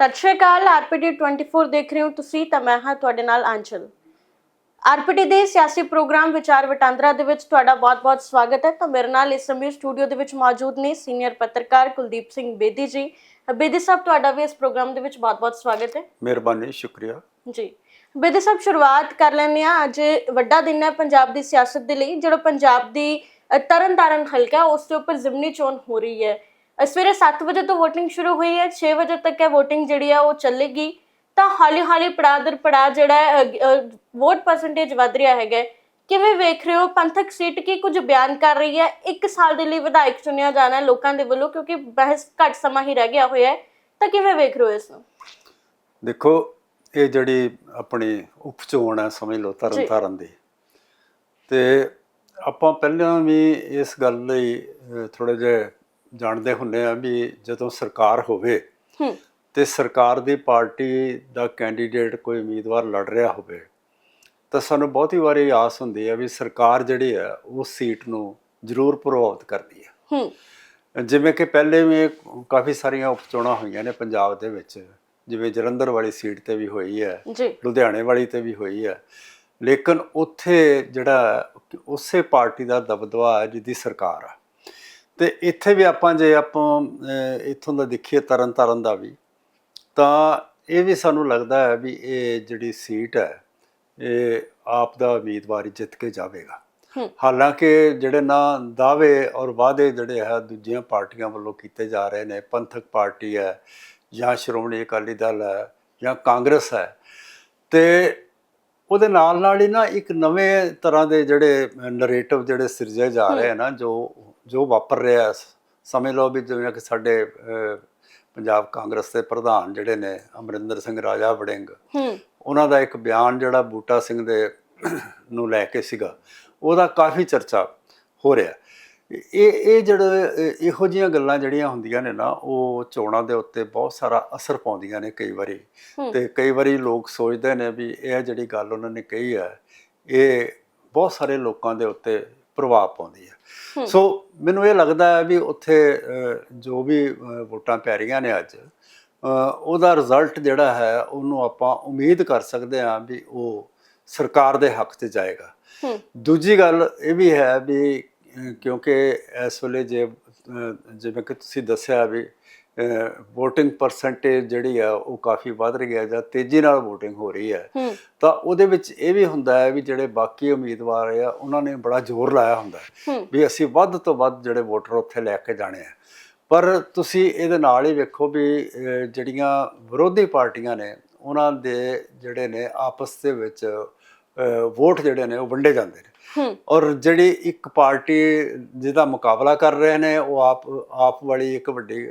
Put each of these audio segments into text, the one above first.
ਸਤਿ ਸ਼੍ਰੀ ਅਕਾਲ ਆਰਪੀਡੀ 24 ਦੇਖ ਰਹੇ ਹੋ ਤੁਸੀਂ ਤਾਂ ਮੈਂ ਹਾਂ ਤੁਹਾਡੇ ਨਾਲ ਆਂਚਲ ਆਰਪੀਡੀ ਦੇ ਸਿਆਸੀ ਪ੍ਰੋਗਰਾਮ ਵਿਚਾਰ ਵਟਾਂਦਰਾ ਦੇ ਵਿੱਚ ਤੁਹਾਡਾ ਬਹੁਤ-ਬਹੁਤ ਸਵਾਗਤ ਹੈ। ਤਾਂ ਮੇਰੇ ਨਾਲ ਇਸ ਸਮੇਂ ਸਟੂਡੀਓ ਦੇ ਵਿੱਚ ਮੌਜੂਦ ਨੇ ਸੀਨੀਅਰ ਪੱਤਰਕਾਰ ਕੁਲਦੀਪ ਸਿੰਘ ਬੇਦੀ ਜੀ। ਬੇਦੀ ਸਾਹਿਬ ਤੁਹਾਡਾ ਵੀ ਇਸ ਪ੍ਰੋਗਰਾਮ ਦੇ ਵਿੱਚ ਬਹੁਤ-ਬਹੁਤ ਸਵਾਗਤ ਹੈ। ਮਿਹਰਬਾਨੀ ਸ਼ੁਕਰੀਆ। ਜੀ। ਬੇਦੀ ਸਾਹਿਬ ਸ਼ੁਰੂਆਤ ਕਰ ਲੈਂਦੇ ਆ ਅੱਜ ਵੱਡਾ ਦਿਨ ਹੈ ਪੰਜਾਬ ਦੀ ਸਿਆਸਤ ਦੇ ਲਈ। ਜਿਹੜਾ ਪੰਜਾਬ ਦੀ ਤਰਨਤਾਰਨ ਹਲਕਾ ਉਸ ਦੇ ਉੱਪਰ ਜ਼ਿਮਨੀ ਚੋਣ ਹੋ ਰਹੀ ਹੈ। ਸਵੇਰੇ 7 ਵਜੇ ਤੋਂ VOTING ਸ਼ੁਰੂ ਹੋਈ ਹੈ 6 ਵਜੇ ਤੱਕ ਇਹ VOTING ਜਿਹੜੀ ਹੈ ਉਹ ਚੱਲੇਗੀ। ਤਾਂ ਹੌਲੀ ਹੌਲੀ ਪੜਾਅ ਦਰ ਪੜਾਅ ਜਿਹੜਾ ਹੈ ਵੋਟ ਪਰਸੈਂਟੇਜ ਵਧ ਰਿਹਾ ਹੈਗਾ ਹੈ। ਕਿਵੇਂ ਵੇਖ ਰਹੇ ਹੋ? ਪੰਥਕ ਸੀਟ ਕੀ ਕੁਝ ਬਿਆਨ ਕਰ ਰਹੀ ਹੈ? ਇੱਕ ਸਾਲ ਦੇ ਲਈ ਵਿਧਾਇਕ ਚੁਣਿਆ ਜਾਣਾ ਹੈ ਲੋਕਾਂ ਦੇ ਵੱਲੋਂ ਕਿਉਂਕਿ ਬਹਿਸ ਘੱਟ ਸਮਾਂ ਹੀ ਰਹਿ ਗਿਆ ਹੋਇਆ ਹੈ। ਤਾਂ ਕਿਵੇਂ ਵੇਖ ਰਹੇ ਹੋ ਇਸ ਨੂੰ? ਦੇਖੋ ਇਹ ਜਿਹੜੀ ਆਪਣੀ ਉਪਚੋਣ ਹੈ ਸਮਝ ਲਓ ਤਰਨ ਤਾਰਨ ਦੀ। ਤੇ ਆਪਾਂ ਪਹਿਲਾਂ ਵੀ ਇਸ ਗੱਲ ਲਈ ਥੋੜੇ ਜਿਹਾ ਜਾਣਦੇ ਹੁੰਨੇ ਆ ਵੀ ਜਦੋਂ ਸਰਕਾਰ ਹੋਵੇ ਹੂੰ। ਤੇ ਸਰਕਾਰ ਦੀ ਪਾਰਟੀ ਦਾ ਕੈਂਡੀਡੇਟ ਕੋਈ ਉਮੀਦਵਾਰ ਲੜ ਰਿਹਾ ਹੋਵੇ ਤਾਂ ਸਾਨੂੰ ਬਹੁਤੀ ਵਾਰੀ ਆਸ ਹੁੰਦੀ ਹੈ ਵੀ ਸਰਕਾਰ ਜਿਹੜੀ ਹੈ ਉਸ ਸੀਟ ਨੂੰ ਜ਼ਰੂਰ ਪ੍ਰਭਾਵਿਤ ਕਰਦੀ ਹੈ ਹੂੰ। ਜਿਵੇਂ ਕਿ ਪਹਿਲੇ ਵੀ ਕਾਫੀ ਸਾਰੀਆਂ ਉਪਚੋਣਾਂ ਹੋਈਆਂ ਨੇ ਪੰਜਾਬ ਦੇ ਵਿੱਚ ਜਿਵੇਂ ਜਲੰਧਰ ਵਾਲੀ ਸੀਟ ਤੇ ਵੀ ਹੋਈ ਹੈ ਲੁਧਿਆਣੇ ਵਾਲੀ ਤੇ ਵੀ ਹੋਈ ਹੈ ਲੇਕਿਨ ਉੱਥੇ ਜਿਹੜਾ ਉਸੇ ਪਾਰਟੀ ਦਾ ਦਬਦਬਾ ਹੈ ਜਿਹਦੀ ਸਰਕਾਰ ਆ। ਤੇ ਇੱਥੇ ਵੀ ਆਪਾਂ ਜੇ ਆਪਾਂ ਇੱਥੋਂ ਦਾ ਦੇਖੀਏ ਤਰਨ ਤਾਰਨ ਦਾ ਵੀ ਤਾਂ ਇਹ ਵੀ ਸਾਨੂੰ ਲੱਗਦਾ ਹੈ ਵੀ ਇਹ ਜਿਹੜੀ ਸੀਟ ਹੈ ਇਹ ਆਪ ਦਾ ਉਮੀਦਵਾਰ ਜਿੱਤ ਕੇ ਜਾਵੇਗਾ। ਹਾਲਾਂਕਿ ਜਿਹੜੇ ਨਾ ਦਾਅਵੇ ਔਰ ਵਾਅਦੇ ਜਿਹੜੇ ਹੈ ਦੂਜੀਆਂ ਪਾਰਟੀਆਂ ਵੱਲੋਂ ਕੀਤੇ ਜਾ ਰਹੇ ਨੇ ਪੰਥਕ ਪਾਰਟੀ ਹੈ ਜਾਂ ਸ਼੍ਰੋਮਣੀ ਅਕਾਲੀ ਦਲ ਹੈ ਜਾਂ ਕਾਂਗਰਸ ਹੈ ਤੇ ਉਹਦੇ ਨਾਲ ਨਾਲ ਹੀ ਨਾ ਇੱਕ ਨਵੇਂ ਤਰ੍ਹਾਂ ਦੇ ਜਿਹੜੇ ਨੈਰੇਟਿਵ ਜਿਹੜੇ ਸਿਰਜੇ ਜਾ ਰਹੇ ਆ ਨਾ ਜੋ ਜੋ ਵਾਪਰ ਰਿਹਾ ਹੈ। ਸਮਝ ਲਓ ਵੀ ਜਿਵੇਂ ਕਿ ਸਾਡੇ ਪੰਜਾਬ ਕਾਂਗਰਸ ਦੇ ਪ੍ਰਧਾਨ ਜਿਹੜੇ ਨੇ ਅਮਰਿੰਦਰ ਸਿੰਘ ਰਾਜਾ ਵੜਿੰਗ ਹੂੰ ਉਹਨਾਂ ਦਾ ਇੱਕ ਬਿਆਨ ਜਿਹੜਾ ਬੂਟਾ ਸਿੰਘ ਦੇ ਨੂੰ ਲੈ ਕੇ ਸੀਗਾ ਉਹਦਾ ਕਾਫੀ ਚਰਚਾ ਹੋ ਰਿਹਾ ਇਹ ਇਹ ਜਿਹੜੇ ਇਹ- ਜਿਹੀਆਂ ਗੱਲਾਂ ਜਿਹੜੀਆਂ ਹੁੰਦੀਆਂ ਨੇ ਨਾ ਉਹ ਚੋਣਾਂ ਦੇ ਉੱਤੇ ਬਹੁਤ ਸਾਰਾ ਅਸਰ ਪਾਉਂਦੀਆਂ ਨੇ ਕਈ ਵਾਰੀ। ਤੇ ਕਈ ਵਾਰੀ ਲੋਕ ਸੋਚਦੇ ਨੇ ਵੀ ਇਹ ਜਿਹੜੀ ਗੱਲ ਉਹਨਾਂ ਨੇ ਕਹੀ ਹੈ ਇਹ ਬਹੁਤ ਸਾਰੇ ਲੋਕਾਂ ਦੇ ਉੱਤੇ ਪ੍ਰਭਾਵ ਪਾਉਂਦੀ ਹੈ। ਸੋ ਮੈਨੂੰ ਇਹ ਲੱਗਦਾ ਹੈ ਵੀ ਉੱਥੇ ਜੋ ਵੀ ਵੋਟਾਂ ਪੈ ਰਹੀਆਂ ਨੇ ਅੱਜ ਉਹਦਾ ਰਿਜ਼ਲਟ ਜਿਹੜਾ ਹੈ ਉਹਨੂੰ ਆਪਾਂ ਉਮੀਦ ਕਰ ਸਕਦੇ ਹਾਂ ਵੀ ਉਹ ਸਰਕਾਰ ਦੇ ਹੱਕ 'ਚ ਜਾਏਗਾ। ਦੂਜੀ ਗੱਲ ਇਹ ਵੀ ਹੈ ਵੀ ਕਿਉਂਕਿ ਇਸ ਵੇਲੇ ਜੇ ਜਿਵੇਂ ਕਿ ਤੁਸੀਂ ਦੱਸਿਆ ਵੀ VOTING ਪਰਸੈਂਟੇਜ ਜਿਹੜੀ ਆ ਉਹ ਕਾਫੀ ਵੱਧ ਰਹੀ ਹੈ ਜਾਂ ਤੇਜ਼ੀ ਨਾਲ VOTING ਹੋ ਰਹੀ ਹੈ। ਤਾਂ ਉਹਦੇ ਵਿੱਚ ਇਹ ਵੀ ਹੁੰਦਾ ਹੈ ਵੀ ਜਿਹੜੇ ਬਾਕੀ ਉਮੀਦਵਾਰ ਆ ਉਹਨਾਂ ਨੇ ਬੜਾ ਜ਼ੋਰ ਲਾਇਆ ਹੁੰਦਾ ਵੀ ਅਸੀਂ ਵੱਧ ਤੋਂ ਵੱਧ ਜਿਹੜੇ ਵੋਟਰ ਉੱਥੇ ਲੈ ਕੇ ਜਾਣੇ ਆ। ਪਰ ਤੁਸੀਂ ਇਹਦੇ ਨਾਲ ਹੀ ਵੇਖੋ ਵੀ ਜਿਹੜੀਆਂ ਵਿਰੋਧੀ ਪਾਰਟੀਆਂ ਨੇ ਉਹਨਾਂ ਦੇ ਜਿਹੜੇ ਨੇ ਆਪਸ ਦੇ ਵਿੱਚ ਵੋਟ ਜਿਹੜੇ ਨੇ ਉਹ ਵੰਡੇ ਜਾਂਦੇ ਨੇ। ਔਰ ਜਿਹੜੀ ਇੱਕ ਪਾਰਟੀ ਜਿਹਦਾ ਮੁਕਾਬਲਾ ਕਰ ਰਹੇ ਨੇ ਉਹ ਆਪ ਆਪ ਵਾਲੀ ਇੱਕ ਵੱਡੀ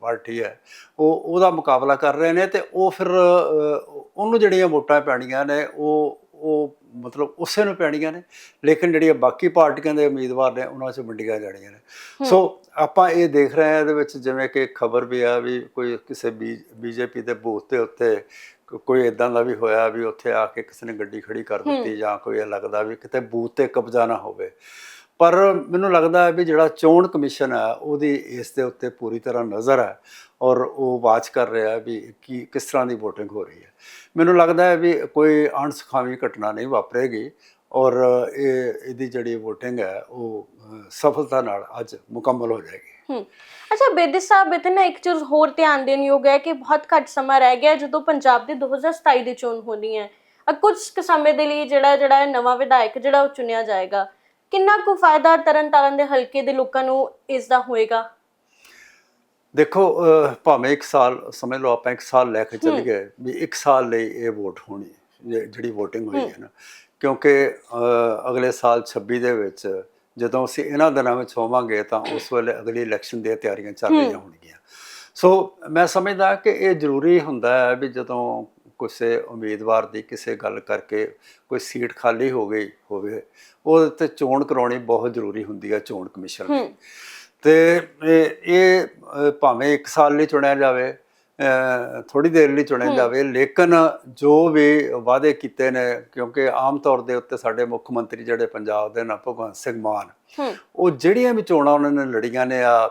ਪਾਰਟੀ ਹੈ। ਉਹ ਉਹਦਾ ਮੁਕਾਬਲਾ ਕਰ ਰਹੇ ਨੇ ਤੇ ਉਹ ਫਿਰ ਉਹਨੂੰ ਜਿਹੜੀਆਂ ਵੋਟਾਂ ਪੈਣੀਆਂ ਨੇ ਉਹ ਉਹ ਮਤਲਬ ਉਸੇ ਨੂੰ ਪੈਣੀਆਂ ਨੇ। ਲੇਕਿਨ ਜਿਹੜੀਆਂ ਬਾਕੀ ਪਾਰਟੀਆਂ ਦੇ ਉਮੀਦਵਾਰ ਨੇ ਉਹਨਾਂ 'ਚ ਵੰਡੀਆਂ ਜਾਣੀਆਂ ਨੇ। ਸੋ ਆਪਾਂ ਇਹ ਦੇਖ ਰਹੇ ਹਾਂ ਇਹਦੇ ਵਿੱਚ ਜਿਵੇਂ ਕਿ ਖਬਰ ਵੀ ਆ ਵੀ ਕੋਈ ਕਿਸੇ ਬੀਜੇਪੀ ਦੇ ਬੂਥ ਦੇ ਉੱਤੇ ਕੋਈ ਇਦਾਂ ਦਾ ਵੀ ਹੋਇਆ ਵੀ ਉੱਥੇ ਆ ਕੇ ਕਿਸੇ ਨੇ ਗੱਡੀ ਖੜੀ ਕਰ ਦਿੱਤੀ ਜਾਂ ਕੋਈ ਇਹ ਲੱਗਦਾ ਵੀ ਕਿਤੇ ਬੂਥ ਤੇ ਕਬਜ਼ਾ ਨਾ ਹੋਵੇ। ਪਰ ਮੈਨੂੰ ਲੱਗਦਾ ਹੈ ਵੀ ਜਿਹੜਾ ਚੋਣ ਕਮਿਸ਼ਨ ਹੈ ਉਹਦੀ ਇਸ ਦੇ ਉੱਤੇ ਪੂਰੀ ਤਰ੍ਹਾਂ ਨਜ਼ਰ ਹੈ ਔਰ ਉਹ ਵਾਚ ਕਰ ਰਿਹਾ ਹੈ ਵੀ ਕੀ ਕਿਸ ਤਰ੍ਹਾਂ ਦੀ VOTING ਹੋ ਰਹੀ ਹੈ। ਮੈਨੂੰ ਲੱਗਦਾ ਹੈ ਵੀ ਕੋਈ ਅਣਸੁਖਾਵੀ ਘਟਨਾ ਨਹੀਂ ਵਾਪਰੇਗੀ ਔਰ ਇਹ ਇਹਦੀ ਜਿਹੜੀ VOTING ਹੈ ਉਹ ਸਫਲਤਾ ਨਾਲ ਅੱਜ ਮੁਕੰਮਲ ਹੋ ਜਾਏਗੀ। ਹੂੰ। ਅੱਛਾ ਬੇਦੀ ਸਾਹਿਬ ਇੱਥੇ ਨਾ ਇੱਕ ਚੀਜ਼ ਹੋਰ ਧਿਆਨ ਦੇਣ ਯੋਗ ਹੈ ਕਿ ਬਹੁਤ ਘੱਟ ਸਮਾਂ ਰਹਿ ਗਿਆ ਜਦੋਂ ਪੰਜਾਬ ਦੀ 2027 ਦੀ ਚੋਣ ਹੋਣੀ ਹੈ। ਅ ਕੁਝ ਸਮੇਂ ਦੇ ਲਈ ਜਿਹੜਾ ਜਿਹੜਾ ਇਹ ਨਵਾਂ ਵਿਧਾਇਕ ਜਿਹੜਾ ਉਹ ਚੁਣਿਆ ਜਾਏਗਾ। ਕਿੰਨਾ ਕੁ ਫਾਇਦਾ ਤਰਨਤਾਰਨ ਦੇ ਹਲਕੇ ਦੇ ਲੋਕਾਂ ਨੂੰ ਇਸ ਦਾ ਹੋਏਗਾ? ਦੇਖੋ ਭਾਵੇਂ ਇੱਕ ਸਾਲ ਸਮਝ ਲਓ ਆਪਾਂ ਇੱਕ ਸਾਲ ਲੈ ਕੇ ਚੱਲ ਗਏ ਵੀ ਇੱਕ ਸਾਲ ਲਈ ਇਹ ਵੋਟ ਹੋਣੀ ਜਿਹੜੀ VOTING ਹੋਈ ਹੈ। ਨਾ। ਕਿਉਂਕਿ ਅਗਲੇ ਸਾਲ 26 ਦੇ ਵਿੱਚ ਜਦੋਂ ਅਸੀਂ ਇਹਨਾਂ ਦਿਨਾਂ ਵਿੱਚ ਹੋਵਾਂਗੇ ਤਾਂ ਉਸ ਵੇਲੇ ਅਗਲੀ ਇਲੈਕਸ਼ਨ ਦੀਆਂ ਤਿਆਰੀਆਂ ਚੱਲ ਰਹੀਆਂ ਹੋਣਗੀਆਂ। ਸੋ ਮੈਂ ਸਮਝਦਾ ਕਿ ਇਹ ਜ਼ਰੂਰੀ ਹੁੰਦਾ ਹੈ ਵੀ ਜਦੋਂ ਕਿਸੇ ਉਮੀਦਵਾਰ ਦੀ ਕਿਸੇ ਗੱਲ ਕਰਕੇ ਕੋਈ ਸੀਟ ਖਾਲੀ ਹੋ ਗਈ ਹੋਵੇ ਉਹਦੇ ਤੇ ਚੋਣ ਕਰਾਉਣੀ ਬਹੁਤ ਜ਼ਰੂਰੀ ਹੁੰਦੀ ਹੈ ਚੋਣ ਕਮਿਸ਼ਨ ਦੀ। ਤੇ ਇਹ ਭਾਵੇਂ 1 ਸਾਲ ਲਈ ਚੁਣਿਆ ਜਾਵੇ ਥੋੜੀ ਦੇਰ ਲਈ ਚੁਣਿਆ ਜਾਵੇ। ਲੇਕਿਨ ਜੋ ਵੀ ਵਾਅਦੇ ਕੀਤੇ ਨੇ ਕਿਉਂਕਿ ਆਮ ਤੌਰ ਦੇ ਉੱਤੇ ਸਾਡੇ ਮੁੱਖ ਮੰਤਰੀ ਜਿਹੜੇ ਪੰਜਾਬ ਦੇ ਨਾ ਭਗਵੰਤ ਸਿੰਘ ਮਾਨ ਉਹ ਜਿਹੜੀਆਂ ਵੀ ਚੋਣਾਂ ਉਹਨਾਂ ਨੇ ਲੜੀਆਂ ਨੇ ਆ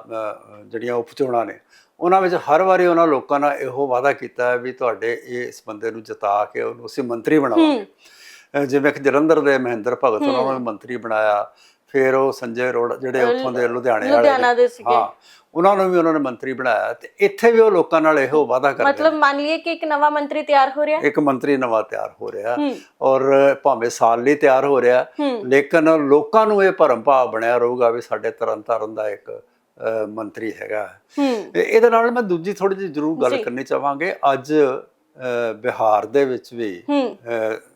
ਜਿਹੜੀਆਂ ਉਪ ਚੋਣਾਂ ਨੇ ਉਹਨਾਂ ਵਿੱਚ ਹਰ ਵਾਰੀ ਉਹਨਾਂ ਲੋਕਾਂ ਨਾਲ ਇਹੋ ਵਾਅਦਾ ਕੀਤਾ ਹੈ ਵੀ ਤੁਹਾਡੇ ਇਸ ਬੰਦੇ ਨੂੰ ਜਿਤਾ ਕੇ ਉਹਨੂੰ ਅਸੀਂ ਮੰਤਰੀ ਬਣਾਵਾਂਗੇ। ਜਿਵੇਂ ਕਿ ਜਲੰਧਰ ਦੇ ਮਹਿੰਦਰ ਭਗਤ ਉਹਨਾਂ ਨੂੰ ਮੰਤਰੀ ਬਣਾਇਆ ਫਿਰ ਉਹ ਸੰਜੇ ਅਰੋੜਾ ਜਿਹੜੇ ਉੱਥੋਂ ਦੇ ਲੁਧਿਆਣੇ ਵਾਲੇ ਲੁਧਿਆਣਾ ਦੇ ਸੀਗੇ। ਹਾਂ ਉਹਨਾਂ ਨੂੰ ਵੀ ਉਹਨਾਂ ਨੇ ਮੰਤਰੀ ਬਣਾਇਆ ਤੇ ਇੱਥੇ ਵੀ ਉਹ ਲੋਕਾਂ ਨਾਲ ਇਹੋ ਵਾਅਦਾ ਕਰਦੇ ਮਤਲਬ ਮੰਨ ਲਈਏ ਕਿ ਇੱਕ ਨਵਾਂ ਮੰਤਰੀ ਤਿਆਰ ਹੋ ਰਿਹਾ। ਇੱਕ ਮੰਤਰੀ ਨਵਾਂ ਤਿਆਰ ਹੋ ਰਿਹਾ ਔਰ ਭਾਵੇਂ ਸਾਲ ਲਈ ਤਿਆਰ ਹੋ ਰਿਹਾ ਲੇਕਿਨ ਲੋਕਾਂ ਨੂੰ ਇਹ ਭਰਮ ਭਾਵ ਬਣਿਆ ਰਹੂਗਾ ਵੀ ਸਾਡੇ ਤਰਨ ਤਾਰਨ ਦਾ ਇੱਕ ਮੰਤਰੀ ਹੈਗਾ। ਇਹਦੇ ਨਾਲ ਮੈਂ ਦੂਜੀ ਥੋੜੀ ਜਿਹੀ ਜ਼ਰੂਰ ਗੱਲ। ਕਰਨੀ ਚਾਹਾਂਗੇ। ਅੱਜ ਬਿਹਾਰ ਦੇ ਵਿੱਚ ਵੀ